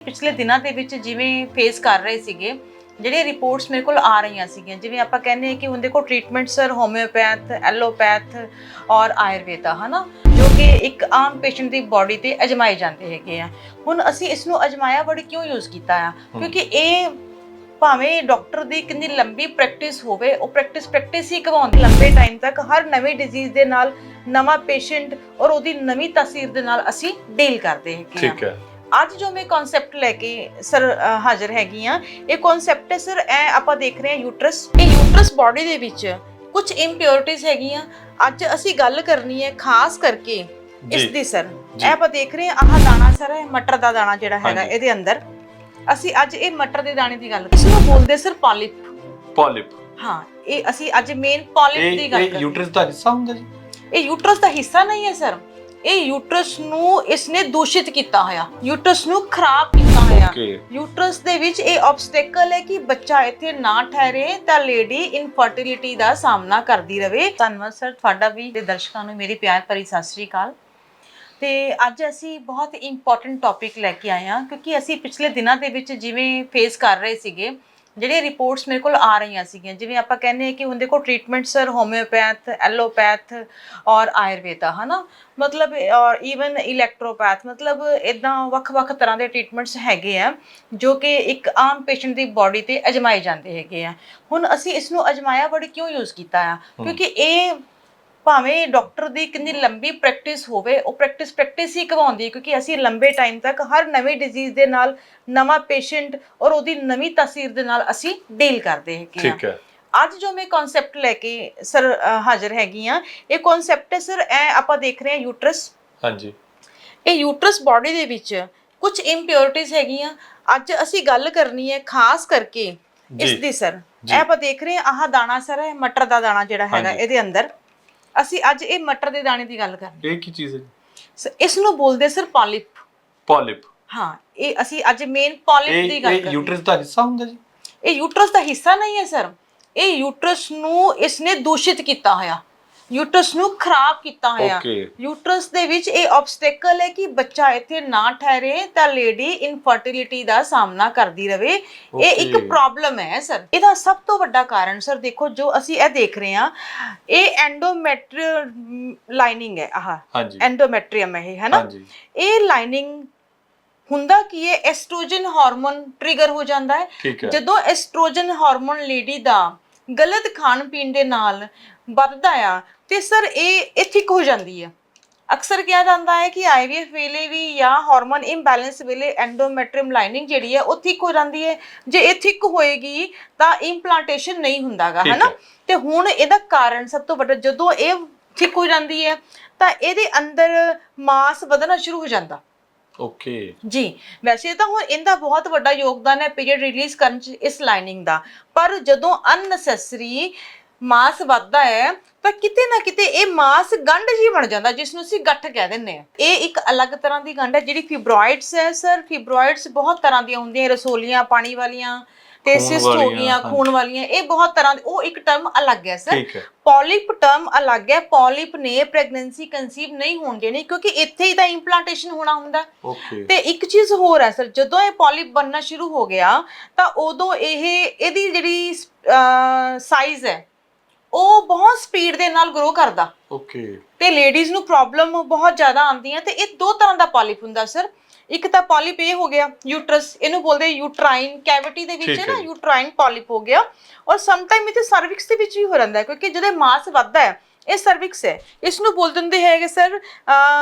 ਪਿਛਲੇ ਦਿਨਾਂ ਦੇ ਵਿੱਚ ਜਿਵੇਂ ਫੇਸ ਕਰ ਰਹੇ ਸੀਗੇ ਜਿਹੜੇ ਰਿਪੋਰਟਸ ਮੇਰੇ ਕੋਲ ਆ ਰਹੀਆਂ ਸੀਗੀਆਂ ਜਿਵੇਂ ਆਪਾਂ ਕਹਿੰਦੇ ਹਾਂ ਕਿ ਉਹਦੇ ਕੋਲ ਟ੍ਰੀਟਮੈਂਟ ਸਰ ਹੋਮਿਓਪੈਥ ਐਲੋਪੈਥ ਔਰ ਆਯੁਰਵੇਦਾ ਹਨਾ? ਜੋ ਕਿ ਇੱਕ ਆਮ ਪੇਸ਼ੈਂਟ ਦੀ ਬਾਡੀ ਤੇ ਅਜਮਾਏ ਜਾਂਦੇ ਹੈਗੇ ਆ। ਹੁਣ ਅਸੀਂ ਇਸ ਨੂੰ ਅਜਮਾਇਆ ਵਰਡ ਕਿਉਂ ਯੂਜ਼ ਕੀਤਾ ਆ? ਕਿਉਂਕਿ ਇਹ ਭਾਵੇਂ ਡਾਕਟਰ ਦੀ ਕਿੰਨੀ ਲੰਬੀ ਪ੍ਰੈਕਟਿਸ ਹੋਵੇ ਉਹ ਪ੍ਰੈਕਟਿਸ ਪ੍ਰੈਕਟਿਸ ਹੀ ਕਰਵਾਉਂਦੀ ਲੰਬੇ ਟਾਈਮ ਤੱਕ ਹਰ ਨਵੇਂ ਡਿਜ਼ੀਜ਼ ਦੇ ਨਾਲ ਨਵਾਂ ਪੇਸ਼ੈਂਟ ਔਰ ਉਹਦੀ ਨਵੀਂ ਤਸਵੀਰ ਦੇ ਨਾਲ ਅਸੀਂ ਡੀਲ ਕਰਦੇ ਹੈਗੇ ਆ। ਠੀਕ ਹੈ। ਅੱਜ ਜੋ ਮੈਂ ਕਨਸੈਪਟ ਲੈ ਕੇ ਸਰ ਹਾਜ਼ਰ ਹੈਗੀ ਆ ਇਹ ਕਨਸੈਪਟ ਹੈ ਸਰ ਐ ਆਪਾਂ ਦੇਖ ਰਹੇ ਹਾਂ ਯੂਟਰਸ ਇਹ ਯੂਟਰਸ ਬਾਡੀ ਦੇ ਵਿੱਚ ਕੁਝ ਇੰਪਿਉਰਿਟੀਜ਼ ਹੈਗੀਆਂ। ਅੱਜ ਅਸੀਂ ਗੱਲ ਕਰਨੀ ਹੈ ਖਾਸ ਕਰਕੇ ਇਸ ਦੀ ਸਰ। ਇਹ ਆਪਾਂ ਦੇਖ ਰਹੇ ਹਾਂ ਆਹ ਦਾਣਾ ਸਰ ਹੈ ਮਟਰ ਦਾ ਦਾਣਾ ਜਿਹੜਾ ਹੈਗਾ। ਇਹਦੇ ਅੰਦਰ। ਅਸੀਂ ਅੱਜ ਇਹ ਮਟਰ ਦੇ ਦਾਣੇ ਦੀ ਗੱਲ ਇਸ ਨੂੰ ਬੋਲਦੇ ਸਰ ਪੋਲਿਪ ਪੋਲਿਪ ਹਾਂ ਇਹ ਅਸੀਂ ਅੱਜ ਮੇਨ ਪੋਲਿਪ ਇਹ ਦੀ ਗੱਲ ਇਹ ਕਰ ਯੂਟਰਸ ਦਾ ਹਿੱਸਾ ਹੁੰਦਾ ਜੀ? ਇਹ ਯੂਟਰਸ ਦਾ ਹਿੱਸਾ ਨਹੀਂ ਹੈ ਸਰ। ਇਹ ਯੂਟਰਸ ਨੂੰ ਇਸਨੇ ਦੂਸ਼ਿਤ ਕੀਤਾ ਹੋਇਆ। ਯੂਟਰਸ ਨੂੰ ਖਰਾਬ ਕੀਤਾ ਹੋਇਆ। ਯੂਟਰਸ ਦੇ ਵਿੱਚ ਇਹ ਆਬਸਟੈਕਲ ਹੈ ਕਿ ਬੱਚਾ ਇੱਥੇ ਨਾ ਠਹਿਰੇ ਤਾਂ ਲੇਡੀ ਇਨਫਰਟੀਲਿਟੀ ਦਾ ਸਾਹਮਣਾ ਕਰਦੀ ਰਵੇ। ਧੰਨਵਾਦ ਸਰ ਤੁਹਾਡਾ ਵੀ ਤੇ ਦਰਸ਼ਕਾਂ ਨੂੰ ਮੇਰੀ ਪਿਆਰ ਭਰੀ ਸਤਿ ਸ੍ਰੀ ਅਕਾਲ। ਤੇ ਅੱਜ ਅਸੀਂ ਬਹੁਤ ਇੰਪੋਰਟੈਂਟ ਟੌਪਿਕ ਲੈ ਕੇ ਆਏ ਹਾਂ ਕਿਉਂਕਿ ਅਸੀਂ ਪਿਛਲੇ ਦਿਨਾਂ ਦੇ ਵਿੱਚ ਜਿਵੇਂ ਫੇਸ ਕਰ ਰਹੇ ਸੀਗੇ ਜਿਹੜੇ ਰਿਪੋਰਟਸ ਮੇਰੇ ਕੋਲ ਆ ਰਹੀਆਂ ਸੀਗੀਆਂ ਜਿਵੇਂ ਆਪਾਂ ਕਹਿੰਦੇ ਹਾਂ ਕਿ ਉਹਦੇ ਕੋਲ ਟ੍ਰੀਟਮੈਂਟ ਸਰ ਹੋਮਿਓਪੈਥ ਐਲੋਪੈਥ ਔਰ ਆਯੁਰਵੇਦਾ ਹਨਾ? ਮਤਲਬ ਔਰ ਈਵਨ ਇਲੈਕਟ੍ਰੋਪੈਥ ਮਤਲਬ ਇਦਾਂ ਵੱਖ-ਵੱਖ ਤਰ੍ਹਾਂ ਦੇ ਟ੍ਰੀਟਮੈਂਟਸ ਹੈਗੇ ਆ ਜੋ ਕਿ ਇੱਕ ਆਮ ਪੇਸ਼ੈਂਟ ਦੀ ਬਾਡੀ ਤੇ ਅਜਮਾਏ ਜਾਂਦੇ ਹੈਗੇ ਆ। ਹੁਣ ਅਸੀਂ ਇਸ ਨੂੰ ਅਜਮਾਇਆ ਵਰਡ ਕਿਉਂ ਯੂਜ਼ ਕੀਤਾ ਆ? ਕਿਉਂਕਿ ਇਹ ਭਾਵੇਂ ਡਾਕਟਰ ਦੀ ਕਿੰਨੀ ਲੰਬੀ ਪ੍ਰੈਕਟਿਸ ਹੋਵੇ ਉਹ ਪ੍ਰੈਕਟਿਸ ਪ੍ਰੈਕਟਿਸ ਹੀ ਕਰਵਾਉਂਦੀ ਹੈ ਕਿਉਂਕਿ ਅਸੀਂ ਲੰਬੇ ਟਾਈਮ ਤੱਕ ਹਰ ਨਵੇਂ ਡਿਜ਼ੀਜ਼ ਦੇ ਨਾਲ ਨਵਾਂ ਪੇਸ਼ੈਂਟ ਔਰ ਉਹਦੀ ਨਵੀਂ ਤਸਵੀਰ ਦੇ ਨਾਲ ਅਸੀਂ ਡੀਲ ਕਰਦੇ ਹੈਗੇ ਆ ਠੀਕ ਹੈ। ਅੱਜ ਜੋ ਮੈਂ ਕਨਸੈਪਟ ਲੈ ਕੇ ਸਰ ਹਾਜ਼ਰ ਹੈਗੀ ਆ ਇਹ ਕਨਸੈਪਟ ਹੈ ਸਰ ਐ ਆਪਾਂ ਦੇਖ ਰਹੇ ਹਾਂ ਯੂਟਰਸ ਹਾਂਜੀ। ਇਹ ਯੂਟਰਸ ਬਾਡੀ ਦੇ ਵਿੱਚ ਕੁਝ ਇੰਪਿਉਰਿਟੀਜ਼ ਹੈਗੀਆਂ। ਅੱਜ ਅਸੀਂ ਗੱਲ ਕਰਨੀ ਹੈ ਖਾਸ ਕਰਕੇ ਇਸ। ਦੀ ਸਰ। ਇਹ ਆਪਾਂ ਦੇਖ ਰਹੇ ਹਾਂ ਆਹ ਦਾਣਾ ਸਰ ਹੈ ਮਟਰ ਦਾ ਦਾਣਾ ਜਿਹੜਾ ਹੈਗਾ ਹਾਂਜੀ। ਇਹਦੇ ਅੰਦਰ। ਅਸੀਂ ਅੱਜ ਇਹ ਮਟਰ ਦੇ ਦਾਣੇ ਦੀ ਗੱਲ ਕਰਨੀ। ਇਹ ਕੀ ਚੀਜ਼ ਹੈ ਸ- ਇਸ ਨੂੰ ਬੋਲਦੇ ਸਰ ਪੋਲਿਪ। ਪੋਲਿਪ। ਹਾਂ ਇਹ ਅਸੀਂ ਅੱਜ ਮੇਨ ਪੋਲਿਪ ਇਹ ਦੀ ਗੱਲ ਇਹ ਕਰਨੀ। ਯੂਟਰਸ ਦਾ ਹਿੱਸਾ ਹੁੰਦਾ ਜੀ? ਇਹ ਯੂਟਰਸ ਦਾ ਹਿੱਸਾ ਨਹੀਂ ਹੈ ਸਰ। ਇਹ ਯੂਟਰਸ ਨੂੰ ਇਸਨੇ ਦੂਸ਼ਿਤ ਕੀਤਾ ਹੋਇਆ। ਯੂਟਰਸ ਨੂੰ ਖਰਾਬ ਕੀਤਾ ਹੋਇਆ। ਯੂਟਰਸ ਦੇ ਵਿੱਚ ਇਹ ਆਬਸਟੈਕਲ ਹੈ ਕਿ ਬੱਚਾ ਇੱਥੇ ਨਾ ਠਹਿਰੇ ਤਾਂ ਲੇਡੀ ਇਨਫਰਟੀਲਿਟੀ ਦਾ ਸਾਹਮਣਾ ਕਰਦੀ ਰਵੇ। ਇਹ ਇੱਕ Okay. ਪ੍ਰੋਬਲਮ ਹੈ ਸਰ ਇਹਦਾ ਸਭ ਤੋਂ ਵੱਡਾ ਕਾਰਨ ਸਰ ਦੇਖੋ ਜੋ ਅਸੀਂ ਇਹ ਦੇਖ ਰਹੇ ਹਾਂ ਇਹ ਐਂਡੋਮੈਟ੍ਰੀਅਲ ਲਾਈਨਿੰਗ ਹੈ ਆਹ। ਹਾਂਜੀ। ਐਂਡੋਮੈਟ੍ਰੀਅਮ ਹੈ ਇਹ ਹੈ ਨਾ? ਹਾਂਜੀ। ਇਹ ਲਾਈਨਿੰਗ ਹੁੰਦਾ ਕੀ ਹੈ? ਐਸਟ੍ਰੋਜਨ ਹਾਰਮੋਨ ਟ੍ਰਿਗਰ ਹੋ ਜਾਂਦਾ ਹੈ। ਠੀਕ ਹੈ। ਜਦੋਂ ਐਸਟ੍ਰੋਜਨ ਹਾਰਮੋਨ ਲੇਡੀ ਦਾ ਗਲਤ ਖਾਣ ਪੀਣ ਦੇ ਨਾਲ ਵੱਧਦਾ ਆ ਤੇ ਸਰ ਇਹ ਇਹ ਥਿਕ ਹੋ ਜਾਂਦੀ ਹੈ ਅਕਸਰ ਕਿਹਾ ਜਾਂਦਾ ਹੈ ਕਿ ਆਈਵੀਐਫ ਵੇਲੇ ਵੀ ਜਾਂ ਹਾਰਮੋਨ ਇੰਬੈਲੈਂਸ ਵੇਲੇ ਐਂਡੋਮੈਟ੍ਰੀਅਮ ਲਾਈਨਿੰਗ ਜਿਹੜੀ ਹੈ ਉਹ ਥਿਕ ਹੋ ਜਾਂਦੀ ਹੈ। ਜੇ ਇਹ ਥਿਕ ਹੋਏਗੀ ਤਾਂ ਇੰਪਲਾਂਟੇਸ਼ਨ ਨਹੀਂ ਹੁੰਦਾਗਾ ਹੈਨਾ। ਤੇ ਹੁਣ ਇਹਦਾ ਕਾਰਨ ਸਭ ਤੋਂ ਵੱਡਾ ਜਦੋਂ ਇਹ ਥਿਕ ਹੋ ਜਾਂਦੀ ਹੈ ਤਾਂ ਇਹਦੇ ਅੰਦਰ ਮਾਸ ਵਧਣਾ ਸ਼ੁਰੂ ਹੋ ਜਾਂਦਾ। ਓਕੇ ਜੀ, ਵੈਸੇ ਤਾਂ ਹੁਣ ਇਹਦਾ ਬਹੁਤ ਵੱਡਾ ਯੋਗਦਾਨ ਹੈ ਪੀਰੀਅਡ ਰਿਲੀਜ਼ ਕਰਨ ਚ ਇਸ ਲਾਈਨਿੰਗ ਦਾ। ਪਰ ਜਦੋਂ ਅਨਨੈਸੈਸਰੀ ਮਾਸ ਵੱਧਦਾ ਹੈ, ਤਾਂ ਕਿਤੇ ਨਾ ਕਿਤੇ ਇਹ ਮਾਸ ਗੰਢ ਜੀ ਬਣ ਜਾਂਦਾ, ਜਿਸ ਨੂੰ ਅਸੀਂ ਗੱਠ ਕਹਿ ਦਿੰਦੇ ਆ ਇਹ ਇੱਕ ਅਲੱਗ ਤਰ੍ਹਾਂ ਦੀ ਗੰਢ ਹੈ, ਜਿਹੜੀ ਫਿਬਰੋਇਡਸ ਹੈ ਸਰ ਫਿਬਰੋਇਡਸ ਬਹੁਤ ਤਰ੍ਹਾਂ ਦੀਆਂ ਹੁੰਦੀਆਂ ਰਸੋਲੀਆਂ, ਪਾਣੀ ਵਾਲੀਆਂ ਸਿਸਟ ਹੋ ਗਈਆਂ। ਖੂਨ ਵਾਲੀਆਂ ਇਹ ਬਹੁਤ ਤਰ੍ਹਾਂ ਦੇ ਉਹ ਇੱਕ ਟਰਮ ਅਲੱਗ ਹੈ ਸਰ ਠੀਕ ਹੈ। ਪੋਲਿਪ ਟਰਮ ਅਲੱਗ ਹੈ ਪੋਲਿਪ ਨੇ ਪ੍ਰੈਗਨੈਂਸੀ ਕਨਸੀਵ ਨਹੀਂ ਹੋਣ ਦੇਣੀ ਕਿਉਂਕਿ ਇੱਥੇ ਹੀ ਤਾਂ ਇੰਪਲਾਂਟੇਸ਼ਨ ਹੋਣਾ ਹੁੰਦਾ। ਤੇ ਇੱਕ ਚੀਜ਼ ਹੋਰ ਹੈ ਸਰ ਜਦੋਂ ਇਹ ਪੋਲਿਪ ਬਣਨਾ ਸ਼ੁਰੂ ਹੋ ਗਿਆ ਤਾਂ ਉਦੋਂ ਇਹ ਇਹਦੀ ਜਿਹੜੀ ਸਾਈਜ਼ ਹੈ ਉਹ ਬਹੁਤ ਸਪੀਡ ਦੇ ਨਾਲ ਗਰੋ ਕਰਦਾ। ਓਕੇ ਤੇ ਲੇਡੀਜ਼ ਨੂੰ ਪ੍ਰੋਬਲਮ ਬਹੁਤ ਜ਼ਿਆਦਾ ਆਉਂਦੀਆਂ ਤੇ ਇਹ ਦੋ ਤਰ੍ਹਾਂ ਦਾ ਪੋਲਿਪ ਹੁੰਦਾ ਸਰ ਇੱਕ ਤਾਂ ਪੋਲਿਪ ਇਹ ਹੋ ਗਿਆ ਯੂਟਰਸ ਇਹਨੂੰ ਬੋਲਦੇ ਯੂਟਰਾਈਨ ਕੈਵਿਟੀ ਦੇ ਵਿੱਚ ਠੀਕ ਹੈ ਹੈ ਨਾ ਜੀ। ਯੂਟਰਾਈਨ ਪੋਲਿਪ ਹੋ ਗਿਆ। ਔਰ ਸਮ ਟਾਈਮ ਇਹ ਸਰਵਿਕਸ ਦੇ ਵਿੱਚ ਵੀ ਹੋ ਜਾਂਦਾ ਹੈ ਕਿਉਂਕਿ ਜਦੋਂ ਮਾਸ ਵੱਧਦਾ ਹੈ ਇਹ ਸਰਵਿਕਸ ਹੈ। ਇਸ ਨੂੰ ਬੋਲ ਦਿੰਦੇ ਹੈਗੇ ਸਰ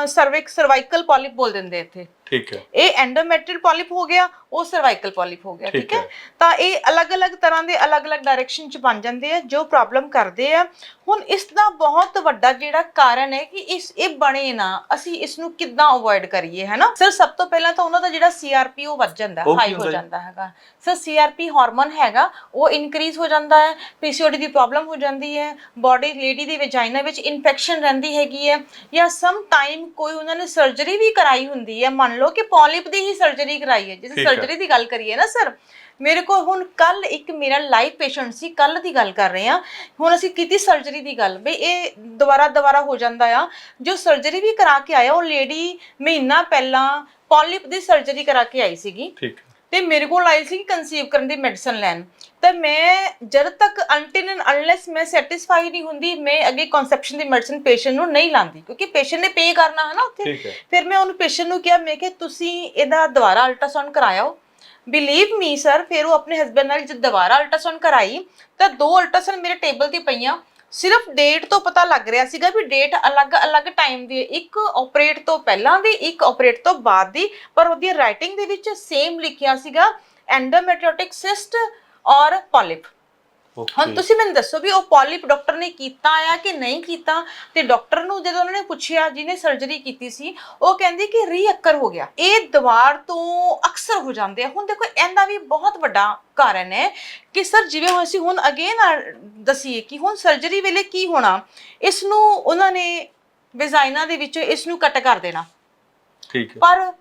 ਸਰਵਿਕਸ ਸਰਵਾਈਕਲ ਪੋਲਿਪ ਬੋਲ ਦਿੰਦੇ ਇੱਥੇ। ਠੀਕ ਹੈ। ਇਹ ਐਂਡੋਮੈਟ੍ਰੀਅਲ ਪੋਲਿਪ ਹੋ ਗਿਆ ਉਹ ਸਰਵਾਈਕਲ ਪੋਲਿਪ ਹੋ ਗਿਆ ਠੀਕ ਹੈ। ਤਾਂ ਇਹ ਅਲੱਗ-ਅਲੱਗ ਤਰ੍ਹਾਂ ਦੇ ਅਲੱਗ-ਅਲੱਗ ਡਾਇਰੈਕਸ਼ਨ ਚ ਬਣ ਜਾਂਦੇ ਆ ਜੋ ਪ੍ਰੋਬਲਮ ਕਰਦੇ ਆ। ਹੁਣ ਇਸ ਦਾ ਬਹੁਤ ਵੱਡਾ ਜਿਹੜਾ ਕਾਰਨ ਹੈ ਕਿ ਇਸ ਇਹ ਬਣੇ ਨਾ ਅਸੀਂ ਇਸ ਨੂੰ ਕਿੱਦਾਂ ਅਵੋਇਡ ਕਰੀਏ ਹੈਨਾ? ਸਰ ਸਭ ਤੋਂ ਪਹਿਲਾਂ ਤਾਂ ਉਹਨਾਂ ਦਾ ਜਿਹੜਾ ਸੀਆਰਪੀ ਉਹ ਵੱਧ ਜਾਂਦਾ ਹਾਈ ਹੋ? ਜਾਂਦਾ ਹੈਗਾ। ਸਰ ਸੀਆਰਪੀ ਹਾਰਮੋਨ ਹੈਗਾ ਉਹ ਇਨਕਰੀਜ਼ ਹੋ ਜਾਂਦਾ ਹੈ ਪੀਸੀਓਡੀ ਦੀ ਪ੍ਰੋਬਲਮ ਹੋ ਜਾਂਦੀ ਹੈ ਬਾਡੀ ਲੇਡੀ ਦੀ ਵਜਾਈਨਾ ਵਿੱਚ ਇਨਫੈਕਸ਼ਨ ਰਹਿੰਦੀ ਹੈਗੀ ਹੈ ਜਾਂ ਸਮ ਟਾਈਮ ਕੋਈ ਉਹਨਾਂ ਨੇ ਸਰਜਰੀ ਵੀ ਕਰਾਈ ਹੁੰਦੀ ਹੈ ਮੰਨ ਲਓ ਕਿ ਪੋਲਿਪ ਦੀ ਹੀ ਸਰਜਰੀ ਕਰਾਈ ਹੈ। ਜਿਸ ਠੀਕ ਹੈ। ਸਰਜਰੀ ਦੀ ਗੱਲ ਕਰੀਏ ਨਾ ਸਰ ਮੇਰੇ ਕੋਲ ਹੁਣ ਕੱਲ ਇੱਕ ਮੇਰਾ ਲਾਈਵ ਪੇਸ਼ੈਂਟ ਸੀ ਕੱਲ ਦੀ ਗੱਲ ਕਰ ਰਹੇ ਹਾਂ। ਹੁਣ ਅਸੀਂ ਕੀਤੀ ਸਰਜਰੀ ਦੀ ਗੱਲ। ਬਈ ਇਹ ਦੁਬਾਰਾ ਦੁਬਾਰਾ ਹੋ ਜਾਂਦਾ ਆ। ਜੋ ਸਰਜਰੀ ਵੀ ਕਰਾ ਕੇ ਆਇਆ ਉਹ ਲੇਡੀ ਮਹੀਨਾ ਪਹਿਲਾਂ ਪੋਲਿਪ ਦੀ ਸਰਜਰੀ ਕਰਾ ਕੇ ਆਈ ਸੀਗੀ। ਠੀਕ ਤੇ ਮੇਰੇ ਕੋਲ ਆਈ ਸੀ ਕਨਸੀਵ ਕਰਨ ਦੀ ਮੈਡੀਸਨ ਲੈਣ। ਤਾਂ ਮੈਂ ਜਦ ਤੱਕ ਅੰਟਿਲ ਐਂਡ ਅਨਲੈਸ ਮੈਂ ਸੈਟੀਸਫਾਈ ਨਹੀਂ ਹੁੰਦੀ ਮੈਂ ਅੱਗੇ ਕਨਸੈਪਸ਼ਨ ਦੀ ਮੈਡੀਸਨ ਪੇਸ਼ੈਂਟ ਨੂੰ ਨਹੀਂ ਲਾਂਦੀ। ਕਿਉਂਕਿ ਪੇਸ਼ੈਂਟ ਨੇ ਪੇ ਕਰਨਾ ਹੈ ਨਾ ਉੱਥੇ। ਫਿਰ ਮੈਂ ਉਹਨੂੰ ਪੇਸ਼ੈਂਟ ਨੂੰ ਕਿਹਾ ਮੈਂ ਕਿ ਤੁਸੀਂ ਇਹਦਾ ਦੁਬਾਰਾ ਅਲਟਰਾਸਾਊਂਡ ਕਰਾਇਓ ਬਿਲੀਵ ਮੀ ਸਰ ਫਿਰ ਉਹ ਆਪਣੇ ਹਸਬੰਡ ਨਾਲ ਜਦ ਦੁਬਾਰਾ ਅਲਟਰਾਸਾਊਂਡ ਕਰਾਈ ਤਾਂ ਦੋ ਅਲਟਰਾਸਾਊਂਡ ਮੇਰੇ ਟੇਬਲ ਤੇ ਪਈਆਂ। ਸਿਰਫ ਡੇਟ ਤੋਂ ਪਤਾ ਲੱਗ ਰਿਹਾ ਸੀਗਾ ਵੀ ਡੇਟ ਅਲੱਗ-ਅਲੱਗ ਟਾਈਮ ਦੀ ਹੈ। ਇੱਕ ਆਪਰੇਟ ਤੋਂ ਪਹਿਲਾਂ ਦੀ, ਇੱਕ ਆਪਰੇਟ ਤੋਂ ਬਾਅਦ ਦੀ, ਪਰ ਉਹਦੀ ਰਾਈਟਿੰਗ ਦੇ ਵਿੱਚ ਸੇਮ ਲਿਖਿਆ ਸੀਗਾ ਐਂਡੋਮੈਟ੍ਰੋਟਿਕ ਸਿਸਟ ਔਰ ਪੋਲਿਪ ਹੁਣ ਤੁਸੀਂ ਮੈਨੂੰ ਦੱਸੋ ਵੀ ਉਹ ਪੋਲਿਪ ਡਾਕਟਰ ਨੇ ਕੀਤਾ ਆ ਕਿ ਨਹੀਂ ਕੀਤਾ? ਤੇ ਡਾਕਟਰ ਨੂੰ ਜਦੋਂ ਉਹਨਾਂ ਨੇ ਪੁੱਛਿਆ ਜਿਹਨੇ ਸਰਜਰੀ ਕੀਤੀ ਸੀ ਉਹ ਕਹਿੰਦੀ ਕਿ ਰੀਅਕਰ ਹੋ ਗਿਆ। ਇਹ ਦੀਵਾਰ ਤੋਂ ਅਕਸਰ ਹੋ ਜਾਂਦੇ ਆ। ਹੁਣ ਦੇਖੋ ਇਹਦਾ ਵੀ ਬਹੁਤ ਵੱਡਾ ਕਾਰਨ ਹੈ ਕਿ ਸਰ ਜਿਵੇਂ ਹੁਣ ਅਸੀਂ ਹੁਣ ਅਗੇਨ ਦਸੀਏ ਕਿ ਹੁਣ ਸਰਜਰੀ ਵੇਲੇ ਕੀ ਹੋਣਾ? ਇਸ ਨੂੰ ਉਹਨਾਂ ਨੇ ਵਿਜ਼ਾਈਨਾ ਦੇ ਵਿੱਚੋਂ ਇਸ ਨੂੰ ਕੱਟ ਕਰ ਦੇਣਾ। ਠੀਕ ਹੈ। ਪਰ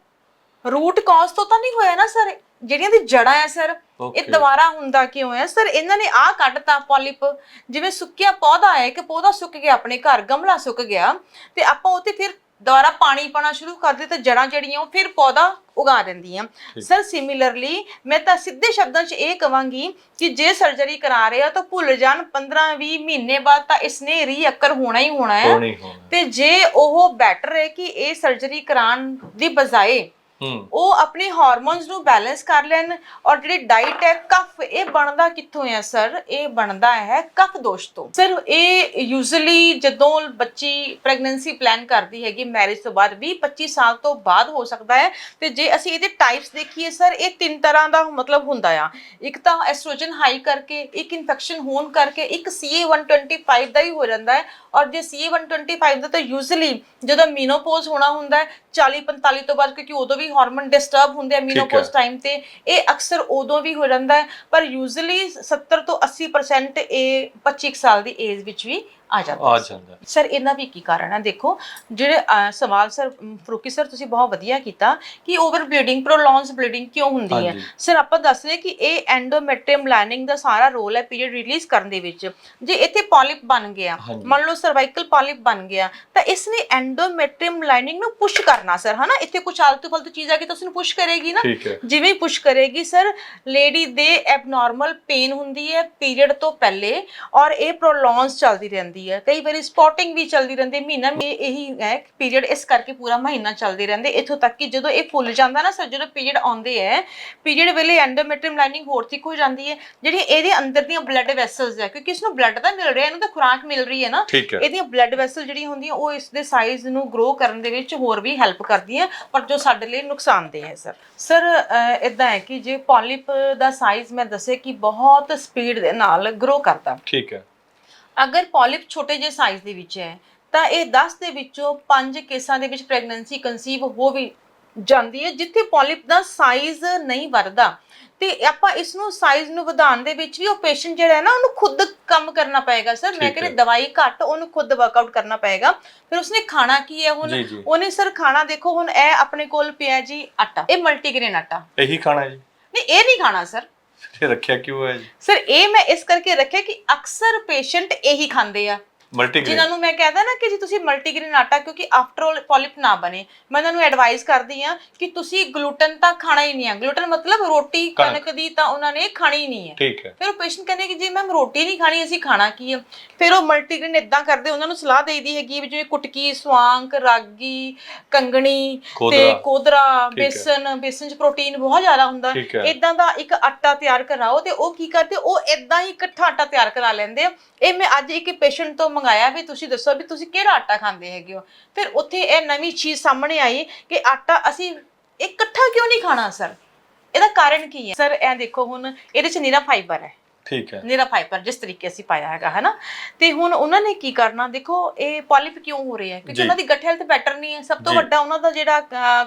ਰੂਟ ਕਾਜ਼ ਤੋਂ ਤਾਂ ਨਹੀਂ ਹੋਇਆ ਨਾ ਸਰ ਜਿਹੜੀਆਂ ਦੀ ਜੜਾਂ ਆ ਸਰ ਇਹ. ਦੁਬਾਰਾ ਹੁੰਦਾ ਕਿਉਂ ਹੈ? ਸਰ ਇਹਨਾਂ ਨੇ ਆਹ ਕੱਢਤਾ ਪੋਲਿਪ ਜਿਵੇਂ ਸੁੱਕਿਆ ਪੌਦਾ ਹੈ ਕਿ ਪੌਦਾ ਸੁੱਕ ਗਿਆ ਆਪਣੇ ਘਰ ਗਮਲਾ ਸੁੱਕ ਗਿਆ ਤੇ ਆਪਾਂ ਉੱਥੇ ਫਿਰ ਦੁਬਾਰਾ ਪਾਣੀ ਪਾਣਾ ਸ਼ੁਰੂ ਕਰ ਦਿੱਤਾ ਜੜਾਂ ਜਿਹੜੀਆਂ ਉਹ ਫਿਰ ਪੌਦਾ ਉਗਾ ਦਿੰਦੀਆਂ। ਸਰ ਸਿਮਿਲਰਲੀ ਮੈਂ ਤਾਂ ਸਿੱਧੇ ਸ਼ਬਦਾਂ 'ਚ ਇਹ ਕਵਾਂਗੀ ਕਿ ਜੇ ਸਰਜਰੀ ਕਰਾ ਰਹੇ ਆ ਤਾਂ ਭੁੱਲ ਜਾਣ 15-20 ਮਹੀਨੇ ਬਾਅਦ ਤਾਂ ਇਸਨੇ ਰੀਅਕਰ ਹੋਣਾ ਹੀ ਹੋਣਾ ਹੈ। ਤੇ ਜੇ ਉਹ ਬੈਟਰ ਹੈ ਕਿ ਇਹ ਸਰਜਰੀ ਕਰਾਉਣ ਦੀ ਬਜਾਏ ਉਹ ਆਪਣੇ ਹਾਰਮੋਨਸ ਨੂੰ ਬੈਲੈਂਸ ਕਰ ਲੈਣ ਔਰ ਜਿਹੜੀ ਡਾਈਟ ਹੈ ਕਫ ਇਹ ਬਣਦਾ ਕਿੱਥੋਂ ਹੈ ਸਰ ਇਹ ਬਣਦਾ ਹੈ ਕਫ ਦੋਸ਼ ਤੋਂ। ਸਰ ਇਹ ਯੂਜ਼ੂਅਲੀ ਜਦੋਂ ਬੱਚੀ ਪ੍ਰੈਗਨੈਂਸੀ ਪਲਾਨ ਕਰਦੀ ਹੈਗੀ ਮੈਰਿਜ ਤੋਂ ਬਾਅਦ 20 25 ਸਾਲ ਤੋਂ ਬਾਅਦ ਹੋ ਸਕਦਾ ਹੈ। ਤੇ ਜੇ ਅਸੀਂ ਇਹਦੇ ਟਾਈਪਸ ਦੇਖੀਏ ਸਰ ਇਹ ਤਿੰਨ ਤਰ੍ਹਾਂ ਦਾ ਮਤਲਬ ਹੁੰਦਾ ਆ। ਇੱਕ ਤਾਂ ਐਸਟ੍ਰੋਜਨ ਹਾਈ ਕਰਕੇ, ਇੱਕ ਇਨਫੈਕਸ਼ਨ ਹੋਣ ਕਰਕੇ, ਇੱਕ CA125 ਦਾ ਹੀ ਹੋ ਜਾਂਦਾ ਹੈ। ਔਰ ਜੇ CA125 ਦਾ ਤਾਂ ਯੂਜ਼ੂਅਲੀ ਜਦੋਂ ਮੀਨੋਪੋਜ਼ ਹੋਣਾ ਹੁੰਦਾ ਹੈ 40 45 ਤੋਂ ਬਾਅਦ ਕਿਉਂਕਿ ਉਦੋਂ ਵੀ ਹਾਰਮੋਨ ਡਿਸਟਰਬ ਹੁੰਦੇ ਆ ਮੀਨੋਪੋਜ਼ ਟਾਈਮ ਤੇ ਇਹ ਅਕਸਰ ਉਦੋਂ ਵੀ ਹੋ ਜਾਂਦਾ ਹੈ ਪਰ ਯੂਜ਼ੂਅਲੀ 70 ਤੋਂ 80% ਇਹ 25 ਕੁ ਸਾਲ ਦੀ ਏਜ ਵਿੱਚ ਵੀ ਆ ਜਾਂਦਾ ਆ ਜਾਂਦਾ। ਸਰ ਇਹਨਾਂ ਵੀ ਕੀ ਕਾਰਨ ਹੈ ਦੇਖੋ ਜਿਹੜੇ ਸਵਾਲ ਸਰ ਅਮ, ਫਰੂਕੀ ਸਰ ਤੁਸੀਂ ਬਹੁਤ ਵਧੀਆ ਕੀਤਾ ਕਿ ਓਵਰ ਬਲੀਡਿੰਗ ਪ੍ਰੋਲੌਂਗਸ ਬਲੀਡਿੰਗ ਕਿਉਂ ਹੁੰਦੀ ਹੈ? ਹਾਂਜੀ। ਸਰ ਆਪਾਂ ਦੱਸ ਰਹੇ ਕਿ ਇਹ ਐਂਡੋਮੈਟ੍ਰੀਅਮ ਲਾਈਨਿੰਗ ਦਾ ਸਾਰਾ ਰੋਲ ਹੈ ਪੀਰੀਅਡ ਰਿਲੀਜ਼ ਕਰਨ ਦੇ ਵਿੱਚ। ਜੇ ਇੱਥੇ ਪੋਲਿਪ ਬਣ ਗਿਆ ਹਾਂਜੀ। ਮੰਨ ਲਓ ਸਰਵਾਈਕਲ ਪੋਲਿਪ ਬਣ ਗਿਆ ਤਾਂ ਇਸ ਨੇ ਐਂਡੋਮੈਟ੍ਰੀਅਮ ਲਾਈਨਿੰਗ ਨੂੰ ਪੁਸ਼ ਕਰਨਾ ਸਰ ਹਨਾ? ਇੱਥੇ ਕੁਝ ਆਲਤੂ ਫਲਤੂ ਚੀਜ਼ ਆ ਕਿ ਤੁਸੀਂ ਨੂੰ ਪੁਸ਼ ਕਰੇਗੀ ਨਾ? ਠੀਕ ਹੈ। ਜਿਵੇਂ ਪੁਸ਼ ਕਰੇਗੀ ਸਰ ਲੇਡੀ ਦੇ ਐਬਨੋਰਮਲ ਪੇਨ ਹੁੰਦੀ ਹੈ ਪੀਰੀਅਡ ਤੋਂ ਪਹਿਲੇ ਔਰ ਇਹ ਪ੍ਰੋਲੌਂਗਸ ਚੱਲਦੀ ਰਹਿੰਦੀ ਹੈ। ਕਈ ਵਾਰੀ ਸਪੌਟਿੰਗ ਵੀ ਚੱਲਦੀ ਰਹਿੰਦੀ ਮਹੀਨਾ ਇਹ ਇਹੀ ਹੈ ਪੀਰੀਅਡ ਇਸ ਕਰਕੇ ਪੂਰਾ ਮਹੀਨਾ ਚੱਲਦੇ ਰਹਿੰਦੇ। ਇੱਥੋਂ ਤੱਕ ਕਿ ਜਦੋਂ ਇਹ ਫੁੱਲ ਜਾਂਦਾ ਨਾ ਸਰ ਜਦੋਂ ਪੀਰੀਅਡ ਆਉਂਦੇ ਹੈ ਪੀਰੀਅਡ ਵੇਲੇ ਐਂਡੋਮੈਟ੍ਰੀਅਮ ਲਾਈਨਿੰਗ ਹੋਰ ਥਿਕ ਹੋ ਜਾਂਦੀ ਹੈ। ਜਿਹੜੀਆਂ ਇਹਦੇ ਅੰਦਰ ਦੀਆਂ ਬਲੱਡ ਵੈਸਲਸ ਹੈ ਕਿਉਂਕਿ ਇਸ ਨੂੰ ਬਲੱਡ ਤਾਂ ਮਿਲ ਰਿਹਾ ਇਹਨੂੰ ਤਾਂ ਖੁਰਾਕ ਮਿਲ ਰਹੀ ਹੈ ਨਾ। ਇਹਦੀਆਂ ਬਲੱਡ ਵੈਸਲ ਜਿਹੜੀਆਂ ਹੁੰਦੀਆਂ ਉਹ ਇਸ ਦੇ ਸਾਈਜ਼ ਨੂੰ ਗਰੋ ਕਰਨ ਦੇ ਵਿੱਚ ਹੋਰ ਵੀ ਹੈਲਪ ਕਰਦੀਆਂ ਪਰ ਜੋ ਸਾਡੇ ਲਈ ਨੁਕਸਾਨਦੇਹ ਹੈ ਸਰ ਸਰ ਇਦਾਂ ਹੈ ਕਿ ਜੇ ਪੋਲਿਪ ਦਾ ਸਾਈਜ਼ ਮੈਂ ਦੱਸਿਆ ਕਿ ਬਹੁਤ ਸਪੀਡ ਦੇ ਨਾਲ ਗਰੋ ਕਰਦਾ। ਠੀਕ ਹੈ। ਅਗਰ ਪੋਲਿਪ ਛੋਟੇ ਜਿਹੇ ਸਾਈਜ਼ ਦੇ ਵਿੱਚ ਹੈ ਤਾਂ ਇਹ 10 ਦੇ ਵਿੱਚੋਂ 5 ਕੇਸਾਂ ਦੇ ਵਿੱਚ ਪ੍ਰੈਗਨੈਂਸੀ ਕਨਸੀਵ ਹੋ ਵੀ ਜਾਂਦੀ ਹੈ ਜਿੱਥੇ ਪੋਲਿਪ ਦਾ ਸਾਈਜ਼ ਨਹੀਂ ਵੱਧਦਾ। ਤੇ ਆਪਾਂ ਇਸ ਨੂੰ ਸਾਈਜ਼ ਨੂੰ ਵਧਾਉਣ ਦੇ ਵਿੱਚ ਵੀ ਉਹ ਪੇਸ਼ੈਂਟ ਜਿਹੜਾ ਹੈ ਨਾ ਉਹਨੂੰ ਖੁਦ ਕੰਮ ਕਰਨਾ ਪਏਗਾ ਸਰ ਮੈਂ ਕਹਿੰਦੀ। ਦਵਾਈ ਘੱਟ ਉਹਨੂੰ ਖੁਦ ਵਰਕਆਊਟ ਕਰਨਾ ਪਏਗਾ। ਫਿਰ ਉਸਨੇ ਖਾਣਾ ਕੀ ਹੈ ਹੁਣ। ਉਹਨੇ ਸਰ ਖਾਣਾ ਦੇਖੋ ਹੁਣ ਇਹ ਆਪਣੇ ਕੋਲ ਪਿਆ ਜੀ ਆਟਾ। ਇਹ ਮਲਟੀਗ੍ਰੇਨ ਆਟਾ। ਇਹੀ ਖਾਣਾ ਜੀ। ਨਹੀਂ ਇਹ ਨਹੀਂ ਖਾਣਾ ਸਰ ਇਹ ਰੱਖਿਆ ਕਿਉਂ ਹੈ ਜੀ? ਸਰ ਇਹ ਮੈਂ ਇਸ ਕਰਕੇ ਰੱਖਿਆ ਕਿ ਅਕਸਰ ਪੇਸ਼ੈਂਟ ਇਹੀ ਖਾਂਦੇ ਆ। ਮਲਟੀਗ੍ਰੇਨ ਜਿਨ੍ਹਾਂ ਨੂੰ ਮੈਂ ਕਹਿੰਦਾ ਨਾ ਕਿ ਜੀ ਤੁਸੀਂ ਮਲਟੀਗ੍ਰੇਨ ਆਟਾ ਕਿਉਂਕਿ ਆਫਟਰ ਆਲ ਪੋਲਿਪ ਨਾ ਬਣੇ। ਮੈਂ ਉਹਨਾਂ ਨੂੰ ਐਡਵਾਈਸ ਕਰਦੀ ਆ ਕਿ ਤੁਸੀਂ ਗਲੂਟਨ ਤਾਂ ਖਾਣਾ ਹੀ ਨਹੀਂ ਹੈ ਗਲੂਟਨ ਮਤਲਬ ਰੋਟੀ ਕਣਕ। ਦੀ ਤਾਂ ਉਹਨਾਂ ਨੇ ਖਾਣੀ ਹੀ ਨਹੀਂ ਹੈ ਠੀਕ ਹੈ। ਫਿਰ ਉਹ ਪੇਸ਼ੈਂਟ ਕਹਿੰਦੇ ਕਿ ਜੀ ਮੈਮ ਰੋਟੀ ਨਹੀਂ ਖਾਣੀ ਅਸੀਂ ਖਾਣਾ ਕੀ ਹੈ ਫਿਰ ਉਹ ਮਲਟੀਗ੍ਰੇਨ ਇਦਾਂ ਕਰਦੇ ਉਹਨਾਂ ਨੂੰ ਸਲਾਹ ਦੇਈਦੀ ਹੈਗੀ ਵੀ ਜਿਵੇਂ ਕੁਟਕੀ ਸਵਾਂਕ ਰਾਗੀ ਕੰਗਣੀ ਤੇ ਕੋਦਰਾ। ਬੇਸਨ ਬੇਸਨ ਚ ਪ੍ਰੋਟੀਨ ਬਹੁਤ ਜ਼ਿਆਦਾ ਹੁੰਦਾ। ਇਦਾਂ ਦਾ ਇੱਕ ਆਟਾ ਤਿਆਰ ਕਰਾਓ ਤੇ ਉਹ ਕੀ ਕਰਦੇ ਉਹ ਇਦਾਂ ਹੀ ਇਕੱਠਾ ਆਟਾ ਤਿਆਰ ਕਰਾ ਲੈਂਦੇ ਆ। ਇਹ ਮੈਂ ਅੱਜ ਇੱਕ ਪੇਸ਼ੈਂਟ ਤੋਂ ਮੰਗਾਇਆ ਵੀ ਤੁਸੀਂ ਦੱਸੋ ਵੀ ਤੁਸੀਂ ਕਿਹੜਾ ਆਟਾ ਖਾਂਦੇ ਹੈਗੇ ਹੋ? ਫਿਰ ਉੱਥੇ ਇਹ ਨਵੀਂ ਚੀਜ਼ ਸਾਹਮਣੇ ਆਈ ਕਿ ਆਟਾ ਅਸੀਂ ਇਕੱਠਾ ਕਿਉਂ ਨਹੀਂ ਖਾਣਾ, ਸਰ? ਇਹਦਾ ਕਾਰਨ ਕੀ ਹੈ? ਸਰ, ਇਹ ਦੇਖੋ ਹੁਣ ਇਹਦੇ ਚ ਨੀਰਾ ਫਾਈਬਰ ਹੈ। ਠੀਕ ਹੈ। ਨੀਰਾ ਫਾਈਬਰ ਜਿਸ ਤਰੀਕੇ ਅਸੀਂ ਪਾਇਆ ਹੈਗਾ ਹੈ ਨਾ ਤੇ ਹੁਣ ਉਹਨਾਂ ਨੇ ਕੀ ਕਰਨਾ? ਦੇਖੋ ਇਹ ਪੋਲਿਪ ਕਿਉਂ ਹੋ ਰਹੇ ਹੈ ਕਿਉਂਕਿ ਜੀ। ਉਹਨਾਂ ਦੀ ਗਟ ਹੈਲਥ ਬੈਟਰ ਨਹੀਂ ਹੈ। ਸਭ ਤੋਂ ਜੀ। ਵੱਡਾ ਉਹਨਾਂ ਦਾ ਜਿਹੜਾ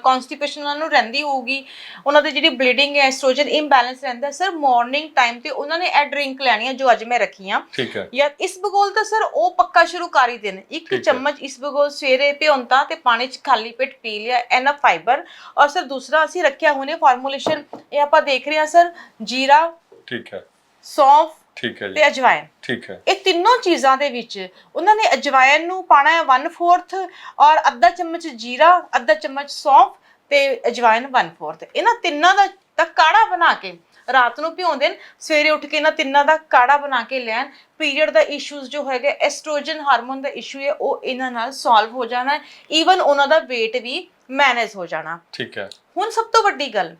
ਕਨਸਟੀਪੇਸ਼ਨ ਉਹਨਾਂ ਨੂੰ ਰਹਿੰਦੀ ਹੋਊਗੀ। ਉਹਨਾਂ ਦੀ ਜਿਹੜੀ ਬਲੀਡਿੰਗ ਹੈ ਐਸਟ੍ਰੋਜਨ ਇੰਬੈਲੈਂਸ ਰਹਿੰਦਾ ਸਰ ਮਾਰਨਿੰਗ ਟਾਈਮ ਤੇ ਉਹਨਾਂ ਨੇ ਇਹ ਡਰਿੰਕ ਲੈਣੀ ਹੈ ਜੋ ਅੱਜ ਮੈਂ ਰੱਖੀ ਆ ਠੀਕ ਹੈ। ਯਾਰ ਇਸ ਬਗੋਲ ਤਾਂ ਸਰ ਉਹ ਪੱਕਾ ਸ਼ੁਰੂ ਕਰ ਹੀ ਦੇਣ। ਇੱਕ। ਚਮਚ ਇਸ ਬਗੋਲ ਸਵੇਰੇ ਭਿਉਂਤਾ ਤੇ ਪਾਣੀ ਚ ਖਾਲੀ ਪੇਟ ਪੀ ਲਿਆ ਐਨਾ ਫਾਈਬਰ ਔਰ ਸਰ ਦੂਸਰਾ ਅਸੀਂ ਰੱਖਿਆ ਹੁਣੇ ਫਾਰਮੂਲੇਸ਼ਨ ਇਹ ਆਪਾਂ ਦੇਖ ਰਹੇ ਹਾਂ ਸਰ ਜੀਰਾ। ਠੀਕ ਹੈ। ਸੌਂਫ ਠੀਕ ਹੈ ਜੀ। ਤੇ ਅਜਵਾਇਨ ਠੀਕ ਹੈ। ਇਹ ਤਿੰਨੋਂ ਚੀਜ਼ਾਂ ਦੇ ਵਿੱਚ ਉਹਨਾਂ ਨੇ ਅਜਵਾਇਨ ਨੂੰ ਪਾਣਾ ਹੈ 1/4 ਔਰ ਅੱਧਾ ਚਮਚ ਜੀਰਾ ਅੱਧਾ ਚਮਚ ਸੌਂਫ ਤੇ ਅਜਵਾਇਨ 1/4 ਇਹਨਾਂ ਤਿੰਨਾਂ ਦਾ ਦਾ ਕਾੜਾ ਬਣਾ ਕੇ ਰਾਤ ਨੂੰ ਭਿਉਂ ਦੇਣ ਸਵੇਰੇ ਉੱਠ ਕੇ ਇਹਨਾਂ ਤਿੰਨਾਂ ਦਾ ਕਾੜਾ ਬਣਾ ਕੇ ਲੈਣ। ਪੀਰੀਅਡ ਦਾ ਇਸ਼ੂਜ਼ ਜੋ ਹੈਗਾ ਐਸਟ੍ਰੋਜਨ ਹਾਰਮੋਨ ਦਾ ਇਸ਼ੂ ਹੈ ਉਹ ਇਹਨਾਂ ਨਾਲ ਸੋਲਵ ਹੋ ਜਾਣਾ ਹੈ। ਈਵਨ ਉਹਨਾਂ ਦਾ weight ਵੀ ਮੈਨੇਜ ਹੋ ਜਾਣਾ। ਠੀਕ ਹੈ। ਹੁਣ ਸਭ ਤੋਂ ਵੱਡੀ ਗੱਲ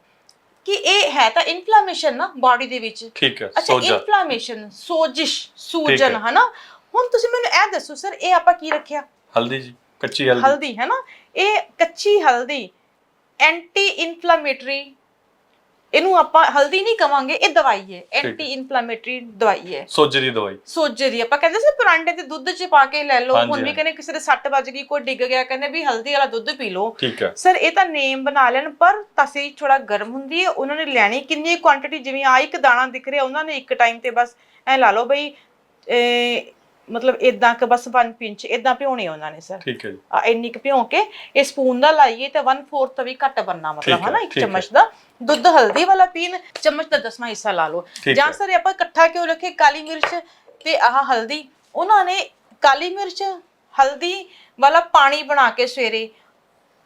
ਕਿ ਇਹ ਹੈ ਤਾਂ ਇਨਫਲੇਮੇਸ਼ਨ ਨਾ ਬਾਡੀ ਦੇ ਵਿੱਚ। ਠੀਕ ਹੈ ਅੱਛਾ ਸੋਜਾ। ਇਨਫਲੇਮੇਸ਼ਨ ਸੋਜਿਸ਼ ਸੂਜਨ ਹੈ। ਹਨਾ? ਹੁਣ ਤੁਸੀਂ ਮੈਨੂੰ ਇਹ ਦੱਸੋ ਸਰ ਇਹ ਆਪਾਂ ਕੀ ਰੱਖਿਆ? ਹਲਦੀ ਜੀ ਕੱਚੀ ਹਲਦੀ। ਹਲਦੀ ਹੈ ਨਾ ਇਹ ਕੱਚੀ ਹਲਦੀ ਐਂਟੀ ਇਨਫਲੇਮੇਟਰੀ ਇਹਨੂੰ ਆਪਾਂ ਹਲਦੀ ਨਹੀਂ ਕਵਾਂਗੇ ਇਹ ਦਵਾਈ ਹੈ। ਐਂਟੀ ਇਨਫਲੇਮੇਟਰੀ ਦਵਾਈ ਹੈ। ਸੋਜੇ ਦੀ ਦਵਾਈ। ਸੋਜੇ ਦੀ ਆਪਾਂ ਕਹਿੰਦੇ ਸੀ ਪਰਾਂਡੇ ਤੇ ਦੁੱਧ ਚ ਪਾ ਕੇ ਲੈ ਲਓ। ਹੁਣ ਵੀ। ਕਹਿੰਦੇ ਕਿਸੇ ਦੇ ਸੱਟ ਵੱਜ ਗਈ ਕੋਈ ਡਿੱਗ ਗਿਆ ਕਹਿੰਦੇ ਵੀ ਹਲਦੀ ਵਾਲਾ ਦੁੱਧ ਪੀ ਲਓ। ਠੀਕ ਹੈ। ਸਰ ਇਹ ਤਾਂ ਨੇਮ ਬਣਾ ਲੈਣ ਪਰ ਤਸੀ ਥੋੜਾ ਗਰਮ ਹੁੰਦੀ ਹੈ ਉਹਨਾਂ ਨੇ ਲੈਣੀ ਕਿੰਨੀ ਕੁਆਂਟੀਟੀ ਜਿਵੇਂ ਆ ਇੱਕ ਦਾਣਾ ਦਿਖ ਰਿਹਾ ਉਹਨਾਂ ਨੇ ਇੱਕ ਟਾਈਮ ਤੇ ਬਸ ਐ ਲਾ ਲਓ ਬਈ ਮਤਲਬ ਇਦਾਂ ਕਿ ਬਸ 1 ਪਿੰਚ ਇਦਾਂ ਭਿਉਣੇ ਉਹਨਾਂ ਨੇ ਸਰ ਠੀਕ ਹੈ ਜੀ। ਆ ਇੰਨੀ ਕੁ ਭਿਉਂ ਕੇ ਇਹ ਸਪੂਨ ਦਾ ਲਾਈਏ ਤੇ 1/4 ਵੀ ਘੱਟ ਬੰਨਾ ਮਤਲਬ ਹਨਾ ਇੱਕ। ਚਮਚ ਦਾ। ਦੁੱਧ ਹਲਦੀ ਵਾਲਾ ਪੀਣ ਚਮਚ ਦਾ ਦਸਵਾਂ ਹਿੱਸਾ ਲਾ ਲਓ। ਜਾਂ। ਸਰ ਆਪਾਂ ਇਕੱਠਾ ਕਿਉਂ ਰੱਖੇ? ਕਾਲੀ ਮਿਰਚ ਤੇ ਆਹ ਹਲਦੀ। ਉਹਨਾਂ ਨੇ ਕਾਲੀ ਮਿਰਚ ਹਲਦੀ ਵਾਲਾ ਪਾਣੀ ਬਣਾ ਕੇ ਸਵੇਰੇ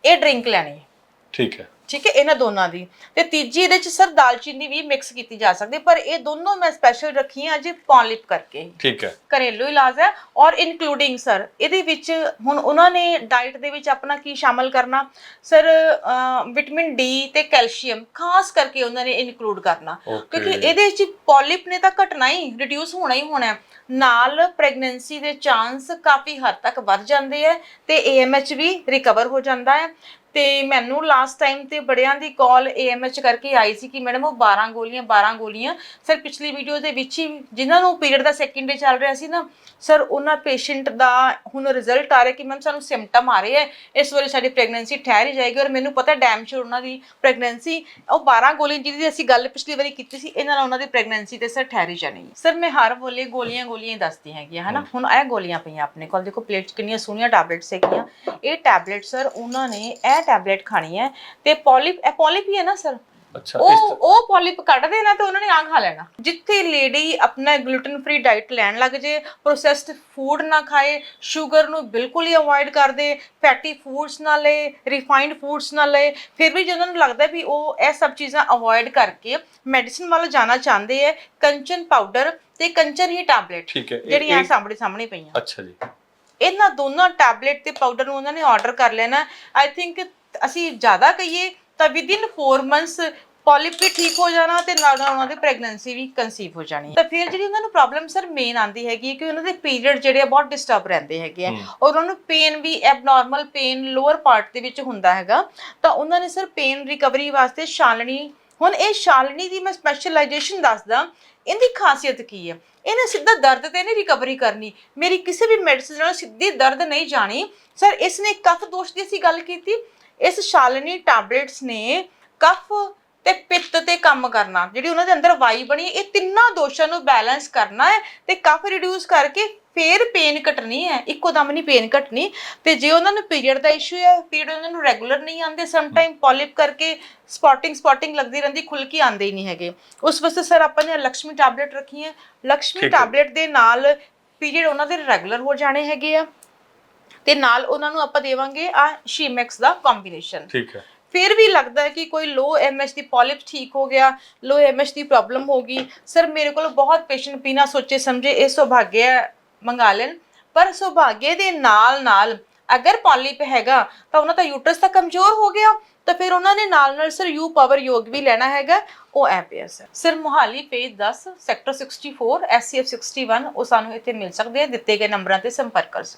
ਇਹ ਡਰਿੰਕ ਲੈਣੀ। ਠੀਕ ਹੈ। ਠੀਕ ਹੈ ਇਹਨਾਂ ਦੋਨਾਂ ਦੀ। ਤੇ ਤੀਜੀ ਇਹਦੇ ਚ ਸਰ ਦਾਲਚੀਨੀ ਵੀ ਮਿਕਸ ਕੀਤੀ ਜਾ ਸਕਦੀ ਹੈ, ਪਰ ਇਹ ਦੋਨੋਂ ਮੈਂ ਸਪੈਸ਼ਲ ਰੱਖੀਆਂ ਅਜੇ ਪੌਲਿਪ ਕਰਕੇ। ਠੀਕ ਹੈ। ਘਰੇਲੂ ਇਲਾਜ ਹੈ ਔਰ ਇਨਕਲੂਡਿੰਗ ਸਰ ਇਹਦੇ ਵਿੱਚ ਹੁਣ ਉਹਨਾਂ ਨੇ ਡਾਈਟ ਦੇ ਵਿੱਚ ਆਪਣਾ ਕੀ ਸ਼ਾਮਲ ਕਰਨਾ? ਸਰ ਵਿਟਾਮਿਨ ਡੀ ਤੇ ਕੈਲਸ਼ੀਅਮ ਖਾਸ ਕਰਕੇ ਉਹਨਾਂ ਨੇ ਇਨਕਲੂਡ ਕਰਨਾ। Okay. ਕਿਉਂਕਿ ਇਹਦੇ ਵਿੱਚ ਪੋਲਿਪ ਨੇ ਤਾਂ ਘਟਣਾ ਹੀ ਰਿਡਿਊਸ ਹੋਣਾ ਹੀ ਹੋਣਾ ਹੈ। ਨਾਲ ਪ੍ਰੈਗਨੈਂਸੀ ਦੇ ਚਾਂਸ ਕਾਫੀ ਹੱਦ ਤੱਕ ਵੱਧ ਜਾਂਦੇ ਹੈ ਤੇ ਏਐਮਐਚ ਵੀ ਰਿਕਵਰ ਹੋ ਜਾਂਦਾ ਹੈ। ਤੇ ਮੈਨੂੰ ਲਾਸਟ ਟਾਈਮ ਤੇ ਬੜਿਆਂ ਦੀ ਕਾਲ ਏਐਮਐਚ ਕਰਕੇ ਆਈ ਸੀ ਕਿ ਮੈਡਮ ਉਹ 12 ਗੋਲੀਆਂ 12 ਗੋਲੀਆਂ। ਸਰ ਪਿਛਲੀ ਵੀਡੀਓ ਦੇ ਵਿੱਚ ਹੀ ਜਿਨ੍ਹਾਂ ਨੂੰ ਪੀਰੀਅਡ ਦਾ ਸੈਕਿੰਡ ਡੇ ਚੱਲ ਰਿਹਾ ਸੀ ਨਾ ਸਰ ਉਹਨਾਂ ਪੇਸ਼ੈਂਟ ਦਾ ਹੁਣ ਰਿਜ਼ਲਟ ਆ ਰਿਹਾ ਕਿ ਮੈਮ ਸਾਨੂੰ ਸਿੰਪਟਮ ਆ ਰਹੇ ਹੈ ਇਸ ਵਾਰੀ ਸਾਡੀ ਪ੍ਰੈਗਨੈਂਸੀ ਠਹਿਰ ਹੀ ਜਾਏਗੀ ਔਰ ਮੈਨੂੰ ਪਤਾ ਡੈਮ ਸ਼ੋਰ ਉਹਨਾਂ ਦੀ ਪ੍ਰੈਗਨੈਂਸੀ ਉਹ 12 ਗੋਲੀਆਂ ਜਿਹਦੀ ਅਸੀਂ ਗੱਲ ਪਿਛਲੀ ਵਾਰੀ ਕੀਤੀ ਸੀ ਇਹਨਾਂ ਨਾਲ ਉਹਨਾਂ ਦੀ ਪ੍ਰੈਗਨੈਂਸੀ ਤੇ ਸਰ ਠਹਿਰ ਹੀ ਜਾਣੀ ਸਰ ਮੈਂ ਹਰ ਵੇਲੇ ਗੋਲੀਆਂ ਗੋਲੀਆਂ ਹੀ ਦੱਸਦੀ ਹੈਗੀ ਹਨਾ? ਹੁਣ ਇਹ ਗੋਲੀਆਂ ਪਈਆਂ ਆਪਣੇ ਕੋਲ। ਦੇਖੋ ਪਲੇਟ ਕਿੰਨੀਆਂ ਸੋਹਣੀਆਂ ਟੈਬਲੇਟਸ ਹੈਗੀਆਂ। ਇਹ ਟੈਬਲੇਟ ਸਰ ਉਹਨਾਂ ਨੇ ਇਹ ਟੈਬਲੇਟ ਖਾਣੀ ਹੈ ਤੇ ਪੋਲਿਪ ਇਹ ਪੋਲਿਪ ਹੀ ਹੈ ਨਾ ਸਰ ਅੱਛਾ ਉਹ ਉਹ ਪੋਲਿਪ ਕੱਢ ਦੇਣਾ ਤੇ ਉਹਨਾਂ ਨੇ ਆ ਖਾ ਲੈਣਾ। ਜਿੱਥੇ ਲੇਡੀ ਆਪਣਾ ਗਲੂਟਨ ਫ੍ਰੀ ਡਾਈਟ ਲੈਣ ਲੱਗ ਜੇ ਪ੍ਰੋਸੈਸਡ ਫੂਡ ਨਾ ਖਾਏ ਸ਼ੂਗਰ ਨੂੰ ਬਿਲਕੁਲ ਹੀ ਅਵੋਇਡ ਕਰ ਦੇ ਫੈਟੀ ਫੂਡਸ ਨਾ ਲਏ ਰਿਫਾਈਨਡ ਫੂਡਸ ਨਾ ਲਏ ਫਿਰ ਵੀ ਜਦੋਂ ਨੂੰ ਲੱਗਦਾ ਵੀ ਉਹ ਇਹ ਸਭ ਚੀਜ਼ਾਂ ਅਵੋਇਡ ਕਰਕੇ ਮੈਡੀਸਿਨ ਵੱਲ ਜਾਣਾ ਚਾਹੁੰਦੇ ਹੈ ਕੰਚਨ ਪਾਊਡਰ ਤੇ ਕੰਚਨ ਹੀ ਟੈਬਲੇਟ ਜਿਹੜੀਆਂ ਸਾਹਮਣੇ ਸਾਹਮਣੇ ਪਈਆਂ। ਅੱਛਾ ਜੀ। ਇਹਨਾਂ ਦੋਨਾਂ ਟੈਬਲੇਟ ਤੇ ਪਾਊਡਰ ਨੂੰ ਉਹਨਾਂ ਨੇ ਆਰਡਰ ਕਰ ਲੈਣਾ। ਆਈ ਥਿੰਕ ਅਸੀਂ ਜ਼ਿਆਦਾ ਕਹੀਏ ਤਾਂ ਵਿਦਿਨ 4 ਮੰਥਸ ਪੋਲਿਪ ਵੀ ਠੀਕ ਹੋ ਜਾਣਾ ਤੇ ਨਾਲ ਨਾਲ ਉਹਨਾਂ ਦੀ ਪ੍ਰੈਗਨੈਂਸੀ ਵੀ ਕਨਸੀਵ ਹੋ ਜਾਣੀ ਤਾਂ ਫਿਰ ਜਿਹੜੀ ਉਹਨਾਂ ਨੂੰ ਪ੍ਰੋਬਲਮ ਸਰ ਮੇਨ ਆਂਦੀ ਹੈਗੀ ਕਿ ਉਹਨਾਂ ਦੇ ਪੀਰੀਅਡ ਜਿਹੜੇ ਆ ਬਹੁਤ ਡਿਸਟਰਬ ਰਹਿੰਦੇ ਹੈਗੇ ਆ। ਔਰ ਉਹਨਾਂ ਨੂੰ ਪੇਨ ਵੀ ਐਬਨੋਰਮਲ ਪੇਨ ਲੋਅਰ ਪਾਰਟ ਦੇ ਵਿੱਚ ਹੁੰਦਾ ਹੈਗਾ। ਤਾਂ ਉਹਨਾਂ ਨੇ ਸਰ ਪੇਨ ਰਿਕਵਰੀ ਵਾਸਤੇ ਛਾਲਣੀ ਹੁਣ ਇਹ ਛਾਲਣੀ ਦੀ ਮੈਂ ਸਪੈਸ਼ਲਾਈਜੇਸ਼ਨ ਦੱਸਦਾ ਇਹਦੀ ਖਾਸੀਅਤ ਕੀ ਹੈ ਇਹਨੇ ਸਿੱਧਾ ਦਰਦ ਤੇ ਨਹੀਂ ਰਿਕਵਰੀ ਕਰਨੀ। ਮੇਰੀ ਕਿਸੇ ਵੀ ਮੈਡੀਸਿਨ ਨਾਲ ਸਿੱਧੀ ਦਰਦ ਨਹੀਂ ਜਾਣੀ। ਸਰ ਇਸ ਨੇ ਕਫ ਦੋਸ਼ ਦੀ ਅਸੀਂ ਗੱਲ ਕੀਤੀ। ਇਸ ਸ਼ਾਲਨੀ ਟੈਬਲੇਟਸ ਨੇ ਕਫ ਤੇ ਪਿੱਤ ਤੇ ਕੰਮ ਕਰਨਾ। ਜਿਹੜੀ ਉਹਨਾਂ ਦੇ ਅੰਦਰ ਵਾਈ ਬਣੀ ਇਹ ਤਿੰਨਾਂ ਦੋਸ਼ਾਂ ਨੂੰ ਬੈਲੈਂਸ ਕਰਨਾ ਹੈ ਤੇ ਕਫ ਰਿਡਿਊਸ ਕਰਕੇ ਫੇਰ ਪੇਨ ਘਟਣੀ ਹੈ ਇੱਕੋ ਦਮ ਨਹੀਂ ਪੇਨ ਘਟਣੀ। ਤੇ ਜੇ ਉਹਨਾਂ ਨੂੰ ਪੀਰੀਅਡ ਦਾ ਇਸ਼ੂ ਹੈ ਪੀਰੀਅਡ ਉਹਨਾਂ ਨੂੰ ਰੈਗੂਲਰ ਨਹੀਂ ਆਉਂਦੇ ਸਮ ਟਾਈਮ ਪੋਲਿਪ ਕਰਕੇ ਸਪਾਟਿੰਗ ਸਪਾਟਿੰਗ ਲੱਗਦੀ ਰਹਿੰਦੀ ਖੁੱਲ ਕੇ ਆਉਂਦੇ ਹੀ ਨਹੀਂ ਹੈਗੇ। ਉਸ ਵਾਸਤੇ ਸਰ ਆਪਾਂ ਨੇ ਲక్ష్ਮੀ ਟੈਬਲੇਟ ਰੱਖੀ ਹੈ। ਲక్ష్ਮੀ ਟੈਬਲੇਟ ਦੇ ਨਾਲ ਪੀਰੀਅਡ ਉਹਨਾਂ ਦੇ ਰੈਗੂਲਰ ਹੋ ਜਾਣੇ ਹੈਗੇ ਆ। ਤੇ ਨਾਲ ਉਹਨਾਂ ਨੂੰ ਆਪਾਂ ਦੇਵਾਂਗੇ ਆ ਸ਼ੀਮੈਕਸ ਦਾ ਕੰਬੀਨੇਸ਼ਨ ਠੀਕ ਹੈ। ਫਿਰ ਵੀ ਲੱਗਦਾ ਹੈ ਕਿ ਕੋਈ ਲੋ ਐਮਐਚ ਦੀ ਪੋਲਿਪ ਠੀਕ ਹੋ ਗਿਆ ਲੋ ਐਮਐਚ ਦੀ ਪ੍ਰੋਬਲਮ ਹੋ ਗਈ। ਸਰ ਮੇਰੇ ਕੋਲ ਬਹੁਤ ਪੇਸ਼ੈਂਟ ਬਿਨਾ ਸੋਚੇ ਸਮਝੇ ਇਹ ਸੁਭਾਗਿਆ ਮੰਗਾ ਲੈਣ। ਪਰ ਸੁਭਾਗੇ ਦੇ ਨਾਲ ਨਾਲ ਅਗਰ ਪੋਲਿਪ ਹੈਗਾ, ਤਾਂ ਉਹਨਾਂ ਦਾ ਯੂਟਰਸ ਤਾਂ ਕਮਜ਼ੋਰ ਹੋ ਗਿਆ, ਤਾਂ ਫਿਰ ਉਹਨਾਂ ਨੇ ਨਾਲ ਨਾਲ ਸਰ ਯੂ ਪਾਵਰ ਯੋਗ ਵੀ ਲੈਣਾ ਹੈਗਾ, ਉਹ ਐਪ ਹੈ sir. Sir, Mohali phase 10 sector 64 SCF 61 ਉਹ ਸਾਨੂੰ ਇੱਥੇ ਮਿਲ ਸਕਦੇ ਆ, ਦਿੱਤੇ ਗਏ ਨੰਬਰਾਂ ਤੇ ਸੰਪਰਕ ਕਰ ਸਕਦੇ